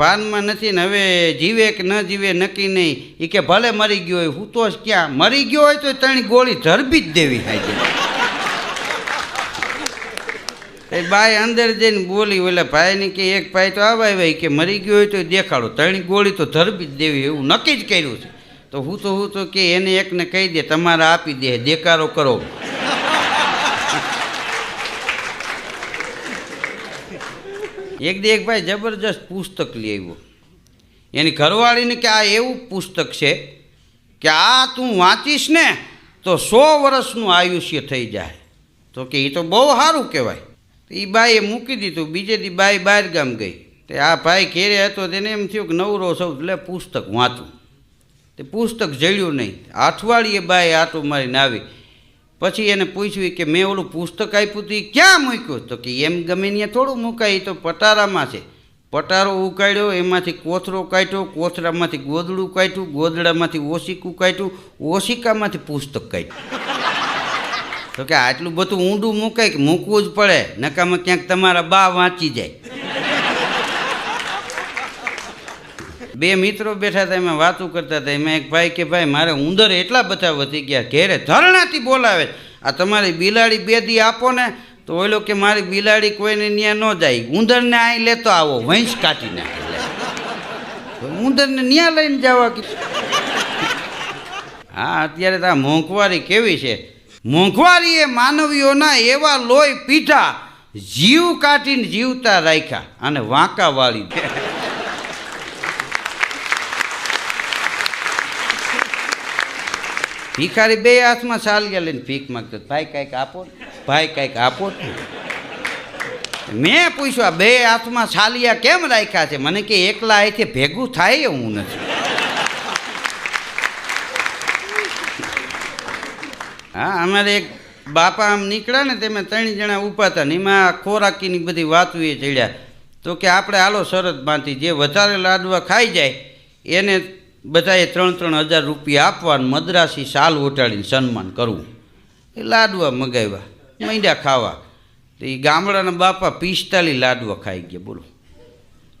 ભાનમાં નથી ને હવે જીવે કે ન જીવે નક્કી નહીં. એ કે ભલે મરી ગયો હોય, હું તો ક્યાં? મરી ગયો હોય તો ત્રણ ગોળી ધરબી જ દેવી હાજર એ બાઈ અંદર જઈને બોલી, ઓલા ભાઈને કે એક ભાઈ તો આવા ભાઈ કે મરી ગયો હોય તો દેખાડો. ત્રણ ગોળી તો ધરબી જ દેવી એવું નક્કી જ કર્યું છે. તો હું તો હું તો કે એને એકને કહી દે, તમારે આપી દે, દેકારો કરો. એક દી એક ભાઈ જબરજસ્ત પુસ્તક લઈ આવ્યો. એની ઘરવાળીને કે આ એવું પુસ્તક છે કે આ તું વાંચીશ ને તો સો વર્ષનું આયુષ્ય થઈ જાય. તો કે એ તો બહુ સારું કહેવાય. એ બાઈએ મૂકી દીધું. બીજે દી બાઈ બહાર ગામ ગઈ. તે આ ભાઈ ઘેરે હતો, તેને એમ થયું કે નવરો સૌ લે પુસ્તક વાંચું. તે પુસ્તક જળ્યું નહીં. અઠવાડિયે બાઈ આટું મારીને આવી. પછી એને પૂછ્યું કે મેં ઓલું પુસ્તક આપ્યું હતું એ ક્યાં મૂક્યું? તો કે એમ ગમે ત્યાં થોડું મૂકાય તો પટારામાં છે. પટારો ઉકાળ્યો, એમાંથી કોથરો કાઢ્યો, કોથરામાંથી ગોદડું કાઢ્યું, ગોદડામાંથી ઓશિકું કાઢ્યું, ઓશિકામાંથી પુસ્તક કાઢ્યું. તો કે આટલું બધું ઊંડું મૂકાય કે મૂકવું જ પડે, નકામાં ક્યાંક તમારા બા વાંચી જાય. બે મિત્રો બેઠા હતા, એમાં વાતો કરતા હતા. એમાં એક ભાઈ કે, ભાઈ, મારે ઉંદર એટલા બધા વધી ગયા, ઘેરે ધરણાથી બોલાવે. આ તમારી બિલાડી બે દી આપો ને, તો ઓલો કે, મારી બિલાડી કોઈને ત્યાં ન જાય. ઉંદરને અહીં લેતો આવો, વંશ કાઢી નાખે ઉંદરને ન્યા લઈને જવા હા, અત્યારે તો આ મોંઘવારી કેવી છે? મોંઘવારીએ માનવીઓના એવા લોહી પીઠા જીવ કાઢીને જીવતા રાખ્યા અને વાંકા વાળી ભિખારી બે હાથમાં સાલિયા લઈને ભીખ માગતો ભાઈ, કાંઈક આપો ભાઈ, કાંઈક આપો મેં પૂછ્યું બે હાથમાં સાલિયા કેમ રાખ્યા છે? મને કે, એકલા અહીંથી ભેગું થાય હું નથી. હા, અમારે એક બાપા આમ નીકળ્યા ને, તેમાં ત્રણ જણા ઊભા હતા ને, એમાં ખોરાકીની બધી વાતો એ ચડ્યા. તો કે, આપણે હાલો શરત બાંધી, જે વધારે લાડવા ખાઈ જાય, એને બધાએ ત્રણ ત્રણ હજાર રૂપિયા આપવા મદ્રાસી શાલ ઓટાડીને સન્માન કરવું. એ લાડવા મગાવ્યા, મૈંડા ખાવા. તો એ ગામડાના બાપા પિસ્તાલીસ લાડવા ખાઈ ગયા, બોલો.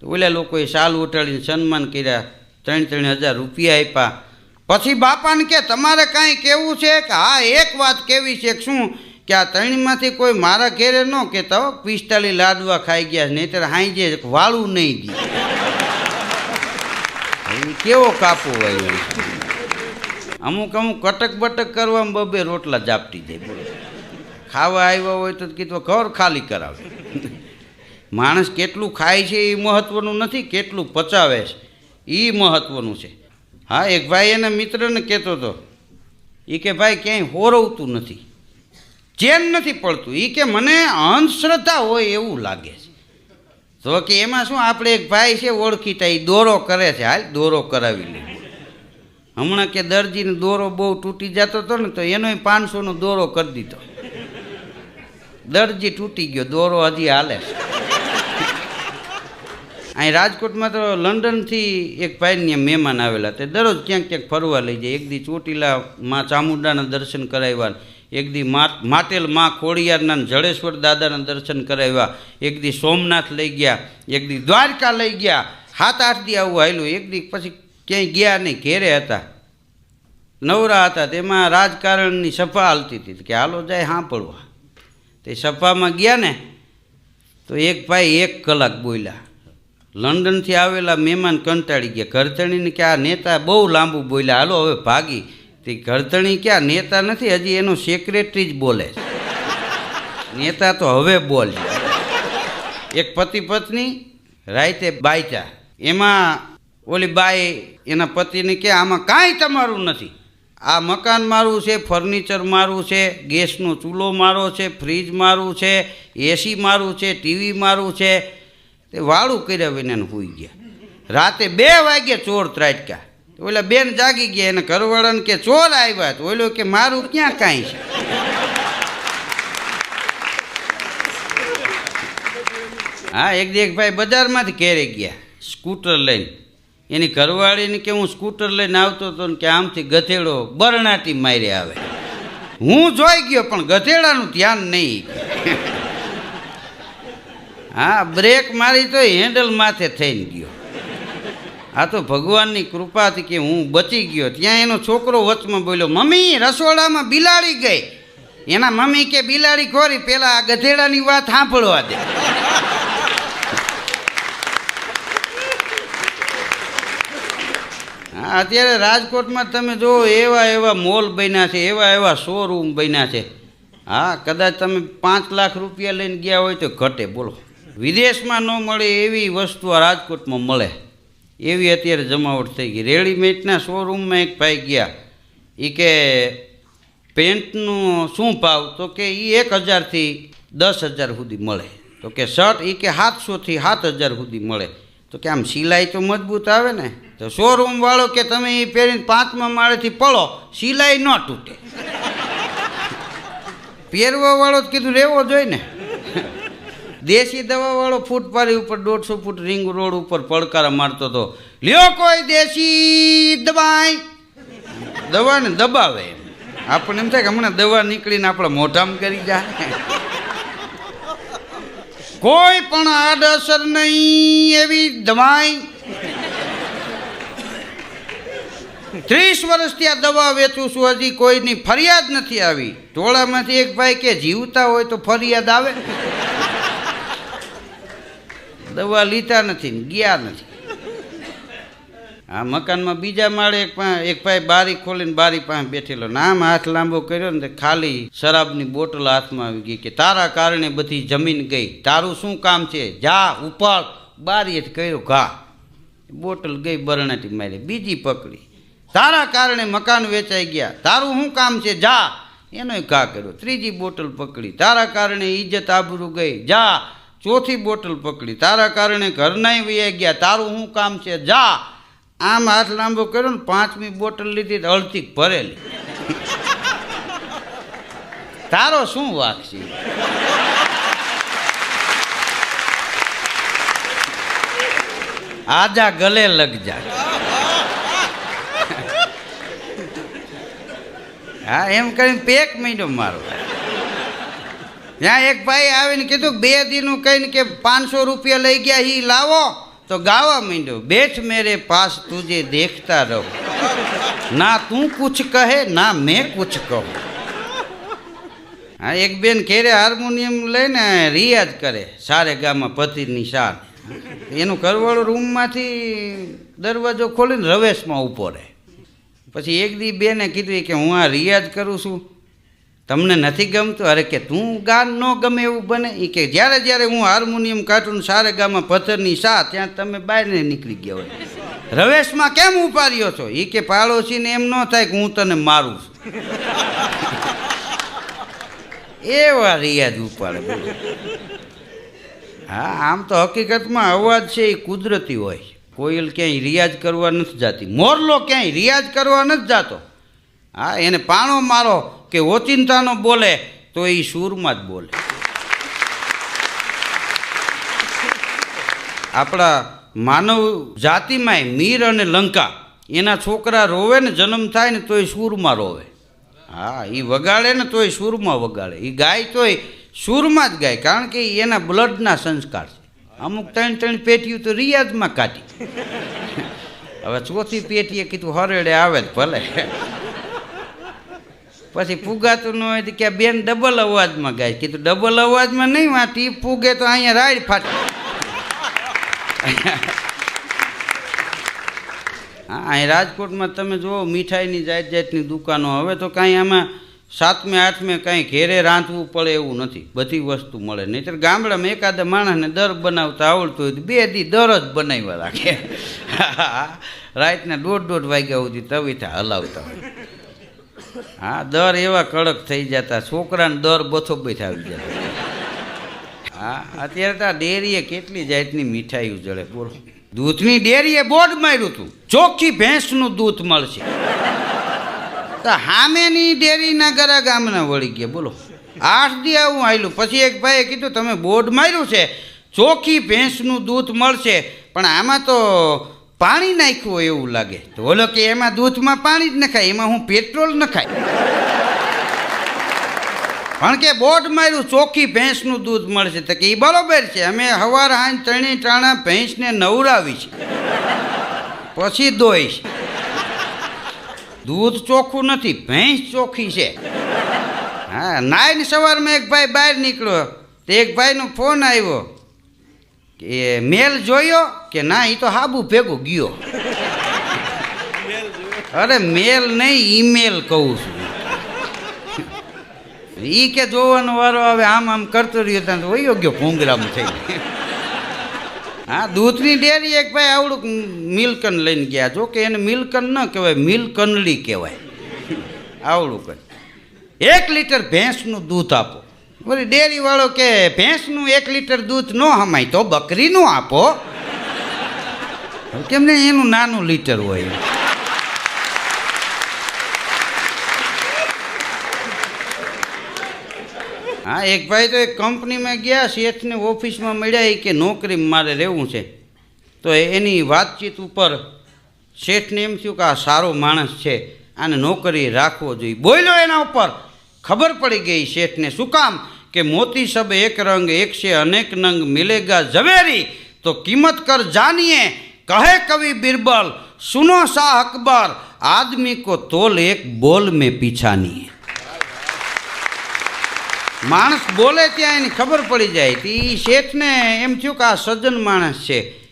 તો ઓલા લોકોએ શાલ ઓટાડીને સન્માન કર્યા, ત્રણ ત્રણ હજાર રૂપિયા આપ્યા. પછી બાપાને કે, તમારે કાંઈ કહેવું છે કે હા, એક વાત કેવી છે શું? કે આ ત્રણમાંથી કોઈ મારા ઘેરે ન કહેતા હો પિસ્તાલીસ લાડવા ખાઈ ગયા, નહીંતર હાઈ જે વાળું નહીં ગયું. એ કેવો કાપો હોય અમુક અમુક કટક બટક કરવામાં બબે રોટલા જાપટી જાય, બોલો. ખાવા આવ્યા હોય તો કીધું ઘર ખાલી કરાવે. માણસ કેટલું ખાય છે એ મહત્ત્વનું નથી, કેટલું પચાવે છે એ મહત્ત્વનું છે. હા, એક ભાઈ એના મિત્રને કહેતો હતો એ કે ભાઈ ક્યાંય હોરવતું નથી ચેન નથી પડતું એ કે મને અંધશ્રદ્ધા હોય એવું લાગે છે. તો કે એમાં શું, આપણે એક ભાઈ છે, ઓળખીતા એ દોરો કરે છે. હાલ, દોરો કરાવી લે. હમણાં કે દરજીને દોરો બહુ તૂટી જતો હતો ને, તો એનો પાંચસોનો દોરો કરી દીધો. દરજી તૂટી ગયો, દોરો હજી હાલે છે. અહીં રાજકોટમાં તો લંડનથી એક ભાઈને મહેમાન આવેલા તે દરરોજ ક્યાંક ક્યાંક ફરવા લઈ જાય. એક દી ચોટીલા માં ચામુંડાના દર્શન કરાવ્યા. એક દી મા- માટેલમાં ખોડિયારના જડેશ્વર દાદાના દર્શન કરાવ્યા. એક દી સોમનાથ લઈ ગયા, એક દી દ્વારકા લઈ ગયા. હાથ આઠ દી આવું આવેલું એક દી પછી ક્યાંય ગયા નહીં, ઘેરે હતા. નવરા હતા તેમાં રાજકારણની સભા હાલતી હતી. કે હાલો જાય સાંભળવા. તે સભામાં ગયા ને, તો એક ભાઈ એક કલાક બોલ્યા. લંડનથી આવેલા મહેમાન કંટાળી ગયા. ઘરતણીને કે આ નેતા બહુ લાંબુ બોલ્યા. હાલો, હવે ભાગી. તે ઘરધણી ક્યાં? નેતા નથી, હજી એનો સેક્રેટરી જ બોલે છે. નેતા તો હવે બોલે. એક પતિ પત્ની રાતે બાયચા એમાં ઓલી બાઈ એના પતિને કે, આમાં કાંઈ તમારું નથી. આ મકાન મારું છે ફર્નિચર મારું છે, ગેસનો ચૂલો મારો છે ફ્રીજ મારું છે એસી મારું છે ટીવી મારું છે. તે વાળું કર્યા વિના હોઈ ગયા. રાતે બે વાગે ચોર ત્રાટક્યા. ઓલા બેન જાગી ગયા, એને ઘરવાળાને કે, ચોર આવ્યા તો ઓલો કે, મારું ક્યાં કાંઈ છે? હા, એક દી એક ભાઈ બજારમાંથી ઘેરે ગયા, સ્કૂટર લઈને. એની ઘરવાળીને કે, હું સ્કૂટર લઈને આવતો હતો ને કે આમથી ગધેડો બરણાટી મારી આવે. હું જોઈ ગયો, પણ ગધેડાનું ધ્યાન નહીં. હા, બ્રેક મારી તો હેન્ડલ માથે થઈને ગયો. આ તો ભગવાનની કૃપાથી કે હું બચી ગયો. ત્યાં એનો છોકરો વચમાં બોલ્યો, મમ્મી, રસોડામાં બિલાડી ગઈ. એના મમ્મી કે, બિલાડી ખોરી, પેલા આ ગધેડાની વાત સાંભળવા દે. હા, અત્યારે રાજકોટમાં તમે જુઓ એવા એવા મોલ બન્યા છે, એવા એવા શોરૂમ બન્યા છે. હા, કદાચ તમે પાંચ લાખ રૂપિયા લઈને ગયા હોય તો ઘટે, બોલો. વિદેશમાં ન મળે એવી વસ્તુ આ રાજકોટમાં મળે. એવી અત્યારે જમાવટ થઈ ગઈ. રેડીમેડના શોરૂમમાં એક ભાઈ ગયા. એ કે, પેન્ટનું શું ભાવ? તો કે એ એક હજારથી દસ હજાર સુધી મળે. તો કે, શર્ટ? એ કે, સાતસોથી સાત હજાર સુધી મળે. તો કે, આમ સિલાઈ તો મજબૂત આવે ને. તો શોરૂમવાળો કે, તમે એ પહેરીને પાંચમા માળેથી પડો, સિલાઈ ન તૂટે. પહેરવાવાળો જ કીધું રહેવો જોઈએ ને. દેશી દવાવાળો ફૂટપારી ઉપર, દોઢસો ફૂટ રિંગ રોડ ઉપર પડકારા મારતો હતો. લ્યો કોઈ દેશી દવાઈ. દવાને દબાવે આપણને એમ થાય કે હમણાં દવા નીકળીને આપણા મોઢામાં કરી જાય કોઈ પણ આડઅસર નહીં એવી દવાઈ. ત્રીસ વર્ષથી આ દવા વેચું છું, હજી કોઈની ફરિયાદ નથી આવી. ટોળામાંથી એક ભાઈ કે જીવતા હોય તો ફરિયાદ આવે. દવા લીધા નથી ગયા નથી. આ મકાનમાં બીજા માળે એક એક ભાઈ બારી ખોલીને બારી પાસે બેઠેલો નામ હાથ લાંબો કર્યો ને ખાલી શરાબની બોટલ હાથમાં આવી ગઈ કે તારા કારણે બધી જમીન ગઈ. તારું શું કામ છે? જા, ઉપાડ. બારીએથી કર્યો ઘા. બોટલ ગઈ, બરણાટી મારી. બીજી પકડી. તારા કારણે મકાન વેચાઈ ગયા. તારું શું કામ છે? જા. એનોય ઘા કર્યો. ત્રીજી બોટલ પકડી. તારા કારણે ઇજ્જત આબરૂ ગઈ. જા. ચોથી બોટલ પકડી. તારા કારણે ઘરનાય વૈયા ગયા. તારું શું કામ છે? જા. આમ હાથ લાંબો કર્યો ને પાંચમી બોટલ લીધી અડધી ભરેલી. તારો શું વાક છે? આજા ગલે લગ જા. હા, એમ કરીને પેક મહિનો મારો ત્યાં એક ભાઈ આવીને કીધું, બે દીનું કહીને કે પાંચસો રૂપિયા લઈ ગયા એ લાવો. તો ગાવા માંડ્યો, બેઠ મેરે પાસ તુજે દેખતા રહો. ના તું કુછ કહે, ના મેં કુછ કહું. હા, એક બેન ઘેરે હાર્મોનિયમ લઈને રિયાઝ કરે, સારે ગામાં પતિની સાર એનું ઘરવાળો રૂમમાંથી દરવાજો ખોલીને રવેશમાં ઊભો રહે. પછી એક દી બેને કીધું કે હું આ રિયાઝ કરું છું. તમને નથી ગમતું? અરે કે તું ગાન ન ગમે એવું બને? એ કે જ્યારે જ્યારે હું હાર્મોનિયમ કાઢું સારે ગામાં પથ્થરની સા ત્યાં તમે બહારને નીકળી ગયા હોય. રવેશમાં કેમ ઉપાડ્યો છો? એ કે પાડોશીને એમ ન થાય કે હું તને મારું છું. એવા રિયાજ ઉપાડે હા, આમ તો હકીકતમાં અવાજ છે એ કુદરતી હોય. કોયલ ક્યાંય રિયાઝ કરવા નથી જાતી. મોરલો ક્યાંય રિયાજ કરવા નથી જાતો. હા, એને પાણો મારો કે ઓચિંતાનો બોલે, તો એ સૂરમાં જ બોલે. આપણા માનવ જાતિમાંય મીર અને લંકા, એના છોકરા રોવે ને જન્મ થાય ને તોય સૂરમાં રોવે. હા એ વગાડે ને તોય સૂરમાં વગાડે. એ ગાય તોય સૂરમાં જ ગાય, કારણ કે એના બ્લડના સંસ્કાર છે. અમુક ત્રણ ત્રણ પેટીઓ તો રિયાઝમાં કાઢી. હવે ચોથી પેટીએ કીધું, હરેડે આવે જ ભલે. પછી ફૂગાતું ન હોય તો કે બેન ડબલ અવાજમાં ગાય. કીધું ડબલ અવાજમાં નહીં માં ફૂગે તો અહીંયા રાઈડ ફાટે. હા, અહીં રાજકોટમાં તમે જુઓ, મીઠાઈની જાત જાતની દુકાનો. હવે તો કાંઈ આમાં સાતમે, આઠમે કાંઈ ઘેરે રાંધવું પડે એવું નથી. બધી વસ્તુ મળે. નહીંતર ગામડામાં એકાદા માણસને દર બનાવતા આવડતું હોય તો બે દી દર જ બનાવ્યા રાખે. રાતના દોઢ દોઢ વાગ્યા સુધી તવીથા હલાવતા હોય. હા, દર એવા કડક થઈ જતા છોકરાને દર બથો બેઠ આવી જતા હા, અત્યારે તો આ ડેરીએ કેટલી જાતની મીઠાઈઓ જળે બોલો. દૂધની ડેરીએ બોર્ડ માર્યું હતું. ચોખ્ખી ભેંસનું દૂધ મળશે. તો હામેની ડેરીના ગરા ગામના વળી ગયા, બોલો. આઠ દી આવું આવેલું પછી એક ભાઈએ કીધું, તમે બોર્ડ માર્યું છે, ચોખ્ખી ભેંસનું દૂધ મળશે. પણ આમાં તો પાણી નાખ્યું એવું લાગે. તો બોલો કે એમાં દૂધમાં પાણી જ નખાય, એમાં હું પેટ્રોલ નખાય. પણ કે બોટ માર્યું, ચોખ્ખી ભેંસનું દૂધ મળશે. તો કે એ બરોબર છે, અમે હવાર, હાંજ ત્રણે ટાણા, ભેંસને નવરાવી છે. પછી દોઈશ દૂધ ચોખ્ખું નથી, ભેંસ ચોખ્ખી છે. હા નાઈને સવારમાં એક ભાઈ બહાર નીકળ્યો. તે એક ભાઈનો ફોન આવ્યો. કે મેલ જોયો કે ના એ તો હાબુ ભેગો ગયો. અરે મેલ નહીં, ઈમેલ કહું છું. ઈ કે જોવાનો વારો આવે, આમ આમ કરતો રહ્યો ત્યાં તો વયો ગયો ભૂંગરામ થઈ હા, દૂધની ડેરી એક ભાઈ આવડું મિલ્કન લઈને ગયા. જો કે એને મિલ્કન ન કહેવાય, મિલ્કનલી કહેવાય. આવડું કંઈ એક લીટર ભેંસનું દૂધ આપો. બોલી ડેરી વાળો કે, ભેંસનું એક લીટર દૂધ ન હમાય તો બકરીનું આપો. કેમ ને એનું નાનું લીટર હોય. હા, એક ભાઈ તો એક કંપનીમાં ગયા, શેઠને ઓફિસમાં મળ્યા, એ કે, નોકરી મારે રહેવું છે. તો એની વાતચીત ઉપર શેઠને એમ થયું કે, આ સારો માણસ છે, આને નોકરી રાખવો જોઈએ. બોલ્યો એના ઉપર. ખબર પડી ગઈ શેઠને, શું કામ? કે મોતી સબ એક રંગ, એક છે અનેક નંગ, મિલેગા ઝવેરી? તો કિંમત કર જાનીએ. કહે કવિ બિરબલ, સુનો શાહ અકબર, આદમી કો તોલ એક બોલ में નહીં માણસ બોલે ત્યાં એની ખબર પડી જાય. એ શેઠને એમ થયું કે આ સજ્જન માણસ છે.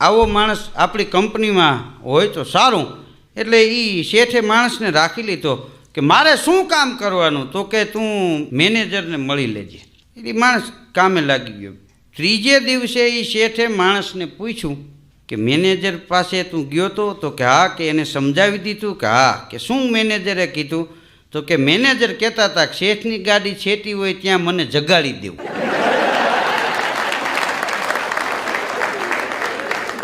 આવો માણસ આપણી કંપનીમાં હોય તો સારું. એટલે એ શેઠે માણસને રાખી લીધો. કે મારે શું કામ કરવાનું? તો કે તું મેનેજરને મળી લેજે. એટલે માણસ કામે લાગી ગયો. ત્રીજે દિવસે એ શેઠે માણસને પૂછ્યું કે મેનેજર પાસે તું ગયો તો? તો કે હા, કે એને સમજાવી દીધું કે હા, કે શું મેનેજરે કીધું? તો કે મેનેજર કહેતા હતા કે શેઠની ગાડી છેટી હોય ત્યાં મને જગાડી દેવું.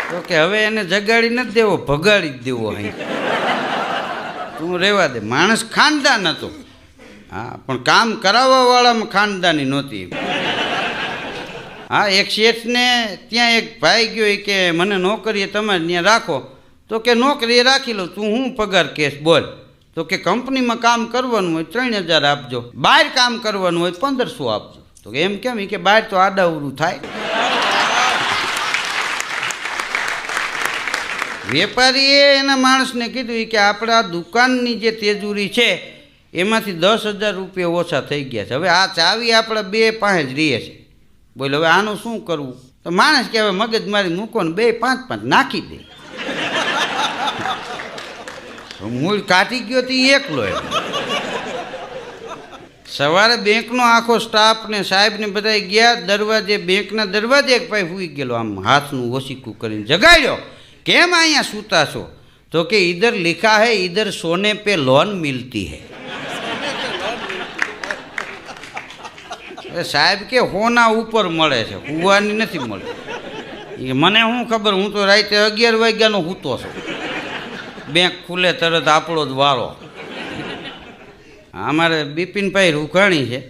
તો કે હવે એને જગાડી નથી દેવો, ભગાડી જ દેવો અહીં. તું રહેવા દે. માણસ ખાનદાન હતો. હા, પણ કામ કરાવવા વાળામાં ખાનદાની નહોતી હા, એક શેઠને ત્યાં એક ભાઈ ગયો એ કે, મને નોકરીએ તમારે ત્યાં રાખો. તો કે, નોકરીએ રાખી લો. તું હું પગાર કેસ બોલ. તો કે, કંપનીમાં કામ કરવાનું હોય ત્રણ હજાર આપજો. બહાર કામ કરવાનું હોય પંદરસો આપજો. તો કે, એમ કેમ? એ કે, બહાર તો આડાવડું થાય. વેપારીએ એના માણસને કીધું કે આપણા દુકાનની જે તેજુરી છે, એમાંથી દસ હજાર રૂપિયા ઓછા થઈ ગયા છે. હવે આ ચાવી આપણા બે પાંચ જ રહીએ છે. બોલો, હવે આનું શું કરવું? તો માણસ કે હવે મગજ મારી મૂકો ને બે પાંચ પાંચ નાખી દે. મૂળ કાઢી ગયો તો એકલો એમ. સવારે બેંકનો આખો સ્ટાફ ને સાહેબ ને બધા ગયા, દરવાજે, બેંકના દરવાજે એક ભાઈ હુઈ ગયેલો, આમ હાથનું ઓસીકું કરીને જગાડ્યો. કેમ અહીંયા સૂતા છો? તો કે ઈધર લિખા હે, ઈધર સોને પે લોન મિલતી હે. સાહેબ કે હોના ઉપર મળે છે, હુવાની નથી મળતી. મને શું ખબર, હું તો રાતે અગિયાર વાગ્યાનો હૂતો છું. બેંક ખુલે તરત આપણો જ વારો. અમારે બિપિનભાઈ રૂખાણી છે.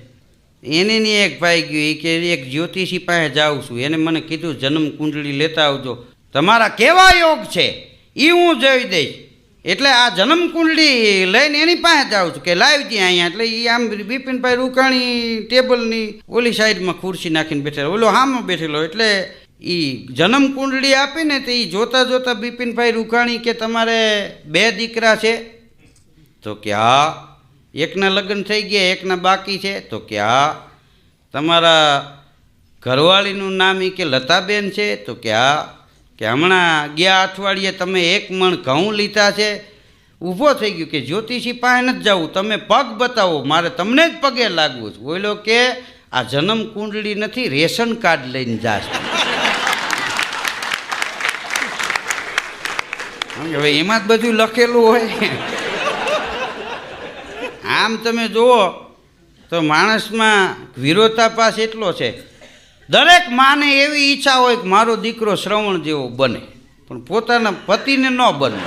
એની એક ભાઈ ગયું એ કે એક જ્યોતિષી પાસે જાઉં છું. એને મને કીધું જન્મ કુંડળી લેતા આવજો. તમારા કેવા યોગ છે એ હું જોઈ દઈશ. એટલે આ જન્મકુંડલી લઈને એની પાસે જાઉં છું કે લાવજે અહીંયા. એટલે એ આમ બિપિનભાઈ રૂકાણી ટેબલની ઓલી સાઈડમાં ખુરશી નાખીને બેઠેલો. ઓલો હામાં બેઠેલો. એટલે એ જન્મકુંડલી આપીને તો એ જોતાં જોતાં બિપિનભાઈ રૂકાણી કે તમારે બે દીકરા છે? તો કે હા. એકના લગ્ન થઈ ગયા, એકના બાકી છે. તો કે હા. તમારા ઘરવાળીનું નામ એ કે લતાબેન છે? તો કે હા. કે હમણાં ગયા અઠવાડિયે તમે એક મણ ઘઉં લીધા છે. ઊભો થઈ ગયો કે જ્યોતિષી પાસે નથી જવું. તમે પગ બતાવો. મારે તમને જ પગે લાગવું છે. બોલો કે આ જન્મ કુંડળી નથી, રેશન કાર્ડ લઈને જાશ. હવે એમાં જ બધું લખેલું હોય. આમ તમે જુઓ તો માણસમાં વિરોધાભાસ એટલો છે. દરેક માને એવી ઈચ્છા હોય કે મારો દીકરો શ્રવણ જેવો બને, પણ પોતાના પતિને ન બને.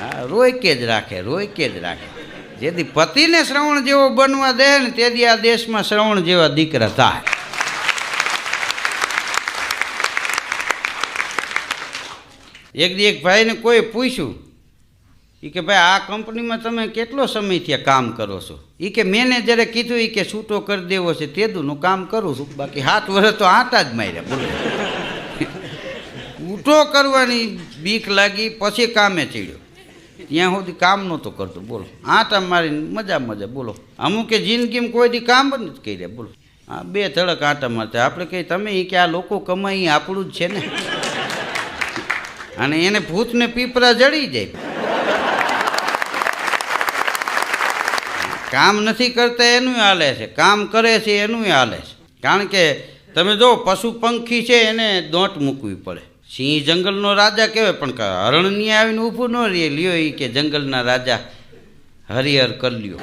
હા, રોયકે જ રાખે, રોયકે જ રાખે. જેથી પતિને શ્રવણ જેવો બનવા દે ને તેથી આ દેશમાં શ્રવણ જેવા દીકરા થાય. એક દી એક ભાઈને કોઈ પૂછ્યું એ કે ભાઈ, આ કંપનીમાં તમે કેટલો સમયથી ત્યાં કામ કરો છો? એ કે મેનેજરે કીધું એ કે છૂટો કરી દેવો છે તેદુનું કામ કરું છું. બાકી હાથ વર્ષ તો આટા જ માર્યા, બોલો. ઊંટો કરવાની બીક લાગી, પછી કામે ચડ્યો. ત્યાં સુધી કામ નહોતો કરતો, બોલો. આટા મારીને મજા મજા, બોલો. અમુકે જિંદગીમાં કોઈ દી કામ જ નથી કર્યા, બોલો. આ બે ધડક આટા મારતા. આપણે કહીએ તમે એ કે આ લોકો કમાઈ આપણું જ છે ને? અને એને ભૂતને પીપરા જડી જાય. કામ નથી કરતા એનું હાલે છે, કામ કરે છે એનું હાલે છે. કારણ કે તમે જો પશુ પંખી છે એને દોંટ મૂકવી પડે. સિંહ જંગલનો રાજા કહેવાય, પણ હરણ હરણની આવીને ઊભું ન રહે, લ્યો એ કે જંગલના રાજા હરિહર કરલ્યો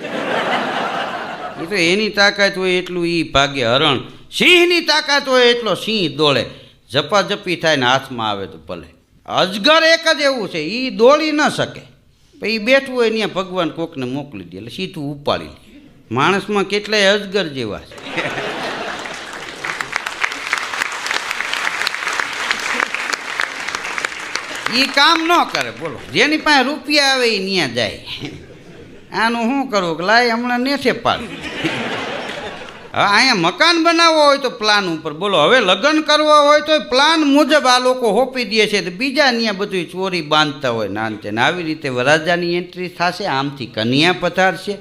એ તો એની તાકાત હોય એટલું એ ભાગે હરણ. સિંહની તાકાત હોય એટલો સિંહ દોડે. ઝપાઝપી થાય ને હાથમાં આવે તો ભલે. અજગર એક જ એવું છે એ દોડી ન શકે. પણ એ બેઠું હોય ત્યાં ભગવાન કોકને મોકલી દે, એટલે સીધું ઉપાડી લે. માણસમાં કેટલાય અજગર જેવા છે. એ કામ ન કરે, બોલો. જેની પાસે રૂપિયા આવે એ ત્યાં જાય. આનું શું કરવું કે લાય હમણાં નેઠે પાડ. હવે અહીંયા મકાન બનાવવો હોય તો પ્લાન ઉપર. બોલો, હવે લગ્ન કરવા હોય તો પ્લાન મુજબ આ લોકો હોપી દે છે. બીજા ત્યાં બધું ચોરી બાંધતા હોય. નાનતે ને આવી રીતે વરાજાની એન્ટ્રી થશે, આમથી કન્યા પથારશે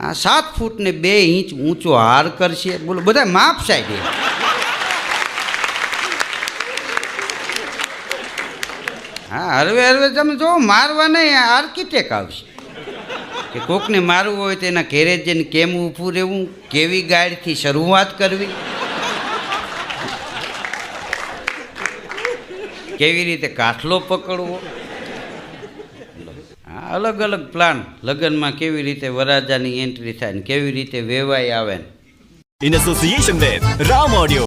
આ સાત ફૂટ ને બે ઇંચ ઊંચો હાર કરશે. બોલો, બધા માપ સાઈડ હા, હરવે હરવે તમે જો મારવા નહીં આર્કિટેક્ટ આવશે. કે કોકને મારવું હોય તો એના ઘેરે જઈને કેમ ઊભું રહેવું? કેવી ગાડીથી શરૂઆત કરવી? કેવી રીતે કાઠલો પકડવો? અલગ અલગ પ્લાન લગ્નમાં કેવી રીતે વરાજાની એન્ટ્રી થાય ને કેવી રીતે વેવાય આવે ને. In association with Ram Audio.